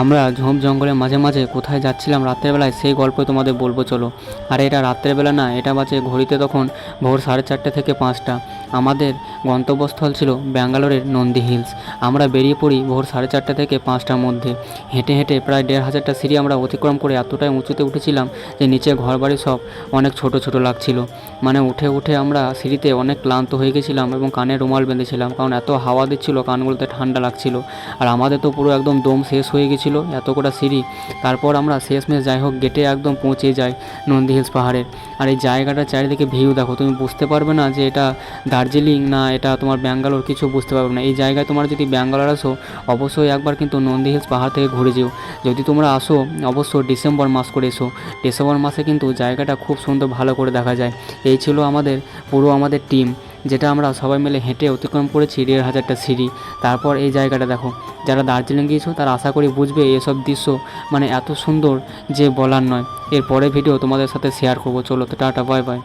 আমরা ঝোপ জঙ্গলে মাঝে মাঝে কোথায় যাচ্ছিলাম রাত্রেবেলায় সেই গল্প তোমাদের বলব, চলো। আর এটা রাত্রেবেলা না, এটা বাজে ঘড়িতে তখন ভোর সাড়ে চারটে থেকে পাঁচটা। আমাদের গন্তব্যস্থল ছিল ব্যাঙ্গালোরের নন্দী হিলস। আমরা বেরিয়ে পড়ি ভোর সাড়ে চারটে থেকে পাঁচটার মধ্যে। হেঁটে হেঁটে প্রায় দেড় হাজারটা সিঁড়ি আমরা অতিক্রম করে এতটাই উঁচুতে উঠেছিলাম যে নিচে ঘরবাড়ি সব অনেক ছোট ছোট লাগছিল। মানে উঠে উঠে আমরা সিঁড়িতে অনেক ক্লান্ত হয়ে গেছিলাম এবং কানে রুমাল বেঁধেছিলাম, কারণ এত হাওয়া দিচ্ছিল, কানগুলোতে ঠান্ডা লাগছিল। আর আমাদের তো পুরো একদম দম শেষ হয়ে গেছিল এত কটা সিঁড়ি। তারপর আমরা শেষমেশ যাই হোক গেটে একদম পৌঁছে যাই নন্দী হিলস পাহাড়ের। আর এই জায়গাটা চারিদিকে ভিউ দেখো, তুমি বুঝতে পারবে না যে এটা দার্জিলিং না এটা তোমার ব্যাঙ্গালোর, কিছু বুঝতে পারবে না। এই জায়গায় তোমার যদি ব্যাঙ্গালোর আসো, অবশ্যই একবার কিন্তু নন্দী হিলস পাহাড় থেকে ঘুরে যেও। যদি তোমরা আসো, অবশ্যই ডিসেম্বর মাস করে এসো। ডিসেম্বর মাসে কিন্তু জায়গাটা খুব সুন্দর, ভালো করে দেখা যায়। এই ছিল আমাদের, পুরো আমাদের টিম যেটা আমরা সবাই মিলে হেঁটে অতিক্রম করেছি দেড় হাজারটা সিঁড়ি। তারপর এই জায়গাটা দেখো, যারা দার্জিলিং গিয়েছো, তারা আশা করি বুঝবে এসব দৃশ্য মানে এত সুন্দর যে বলার নয়। এর পরে ভিডিও তোমাদের সাথে শেয়ার করব। চলো তো, টাটা বাই বাই